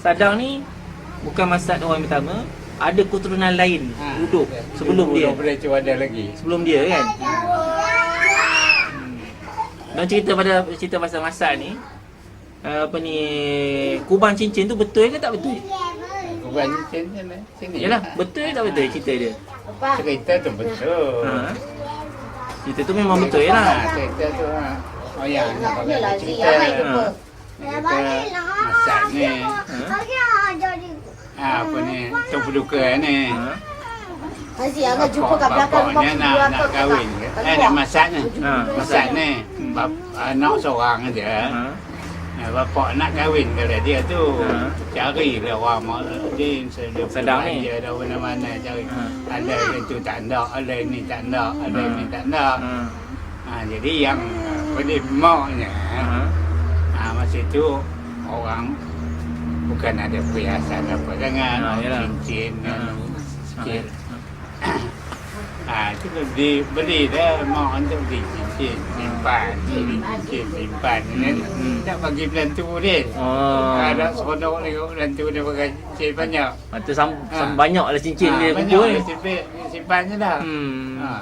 Sadang ni bukan Masad orang pertama, ada keturunan lain Ha, duduk sebelum dia. Boleh cuba ada lagi. Sebelum dia kan. Dan cerita pada cerita pasal Masad ni apa ni kubang cincin tu betul ke tak betul? Kuban cincin lah. Sini. Yalah, betul ke tak betul cerita dia? Cerita tu betul. Ha. Cerita tu memang betul Ha, lah. cerita tu ha. Oh ya, nak pakai cerita. Ha. Cerita masak ni. Ha, apa ni? Tu berduka ni. Ha. Haziq agak jumpa kat belakang rumah tu nak, nak kahwin ke? Eh, nak masak ni. Ha, Masak ni. Bap, anak seorang aja. Ha. Ha, bapak nak kahwin kalau dia tu Ha. cari lah orang mak dia sedang ni. dia dah mana-mana cari Ha. ada yang tu tak ada ada yang ni tak ada ada yang ni tak ada Ha. ha, jadi yang pada maknya Ha. ha, masa tu orang bukan ada perhiasan apa sangat Ha, yalah. cincin Ha. sikit Ha. ha, tu beli beli dah mak untuk beli cincin simpan beli cincin simpan ni Hmm. tak bagi belantu dia Oh. ada seronok tengok belantu dia pakai cincin banyak Ha, tu sam, sam Ha. banyak lah cincin Ha, dia banyak kumpul ni. dia simpan, simpan je dah Hmm. ha.